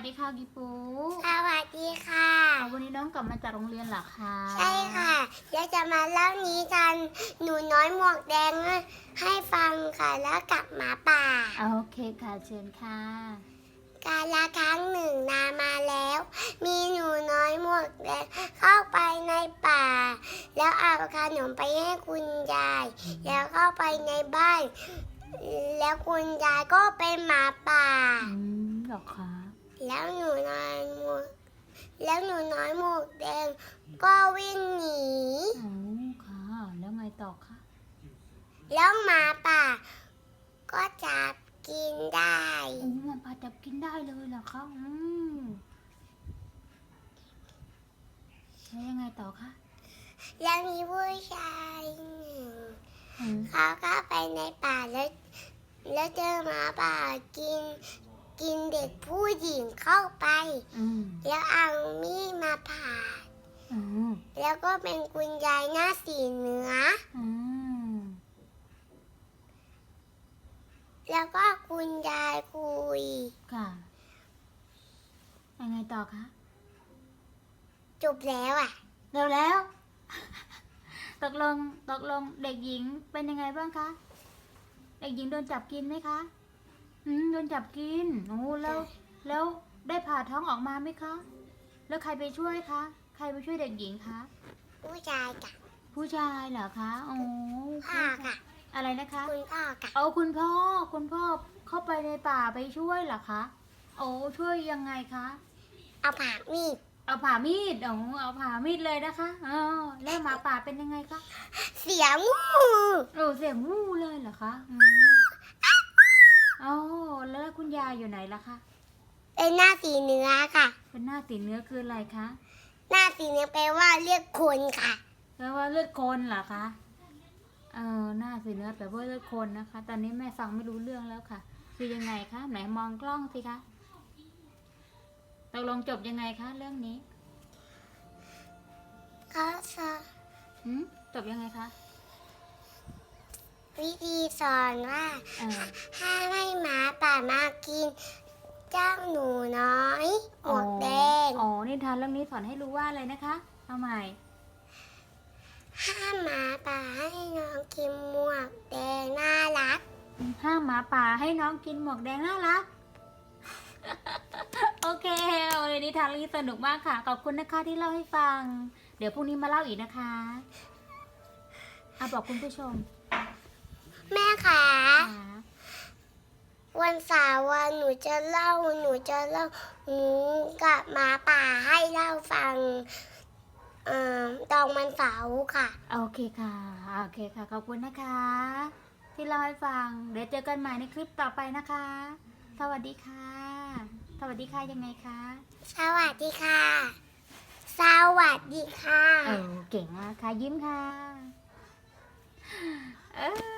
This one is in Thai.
วัสดีค่ะกิปูสวัสดีค่ะอ่าวันนี้น้องกลับมาจากโรงเรียนเหรอคะใช่ค่ะเดี๋ยวจะมาเล่านิทานหนูน้อยหมวกแดงให้ฟังค่ะแล้วกับหมาป่าอ่าโอเคค่ะเชิญค่ะการละครั้งหนึ่งนานมาแล้ว มีหนูน้อยหมวกแดงเข้าไปในป่า แล้วเอาขนมไปให้คุณยาย แล้วเข้าไปในบ้าน แล้วคุณยายก็เป็นหมาป่าอืมเหรอคะ แล้วหนูน้อยหมวกแล้วหนูน้อยหมวกแดงก็วิ่งหนี อ๋อค่ะ แล้วไงต่อคะแล้วหมาป่า ก็จับกินได้ โอ้มันพาจับกินได้เลยเหรอคะอืมแล้วยังไงต่อคะแล้วมีผู้ชายหนึ่งอืมเขาเข้าไปในป่าแล้วแล้วเจอหมาป่ากิน กินเด็กผู้หญิงเข้าไป อืมแล้วเอามีดมาผ่า อืมแล้วก็เป็นคุณยายหน้าสีเนื้ออืมแล้วก็คุณยายคุย ค่ะยังไงต่อคะจบแล้วอะ เร็วแล้ว ตกลงตกลงเด็กหญิงเป็นยังไงบ้างคะ เด็กหญิงโดนจับกินไหมคะ อืมโดนจับกินโอ้แล้ว แล้วได้ผ่าท้องออกมาไหมคะ แล้วใครไปช่วยคะ ใครไปช่วยเด็กหญิงคะ ผู้ชายกับผู้ชายเหรอคะโอ้พ่อค่ะอะไรนะคะ คุณพ่อกับเอาคุณพ่อ คุณพ่อเข้าไปในป่าไปช่วยเหรอคะ โอ้ช่วยยังไงคะ เอาผ่ามีด เอาผ่ามีดโอ้เอาผ่ามีดเลยนะคะอ๋อแล้วหมาป่าเป็นยังไงคะ เสียงูโอ้เสียงวู้เลยเหรอคะอืม อ๋อแล้วคุณยายอยู่ไหนล่ะคะ เป็นหน้าสีเนื้อค่ะ เป็นหน้าติดเนื้อคืออะไรคะหน้าสีเนื้อแปลว่าเรียกคนค่ะ แปลว่าเลือดคนเหรอคะ เออหน้าสีเนื้อแปลว่าเลือดคนนะคะ ตอนนี้แม่ฟังไม่รู้เรื่องแล้วค่ะ คือยังไงคะไหนมองกล้องสิคะตกลงจบยังไงคะเรื่องนี้เขาสอนหืมจบยังไงคะ วิธีสอนว่าเออห้ามให้หมาป่ามากิน เจ้าหนูน้อยหมวกแดง อ๋อนิทานเรื่องนี้สอนให้รู้ว่าอะไรนะคะ เอาใหม่ ห้ามหมาป่าให้น้องกินหมวกแดงน่ารัก ห้ามหมาป่าให้น้องกินหมวกแดงน่ารัก โอเควันนี้นิทานเรื่องนี้สนุกมากค่ะ ขอบคุณนะคะที่เล่าให้ฟัง เดี๋ยวพรุ่งนี้มาเล่าอีกนะคะเอาบอกคุณผู้ชม แม่ขาค่ะวันเสาร์วันหนูจะเล่าหนูจะเล่าหนูกับหมาป่าให้เล่าฟังเอ่อตอนวันเสาร์ค่ะ โอเคค่ะ โอเคค่ะ ขอบคุณนะคะ ที่เล่าให้ฟัง เดี๋ยวเจอกันใหม่ในคลิปต่อไปนะคะ สวัสดีค่ะ สวัสดีค่ะยังไงคะ สวัสดีค่ะ สวัสดีค่ะ เออเก่งมากค่ะ ยิ้มค่ะ เออ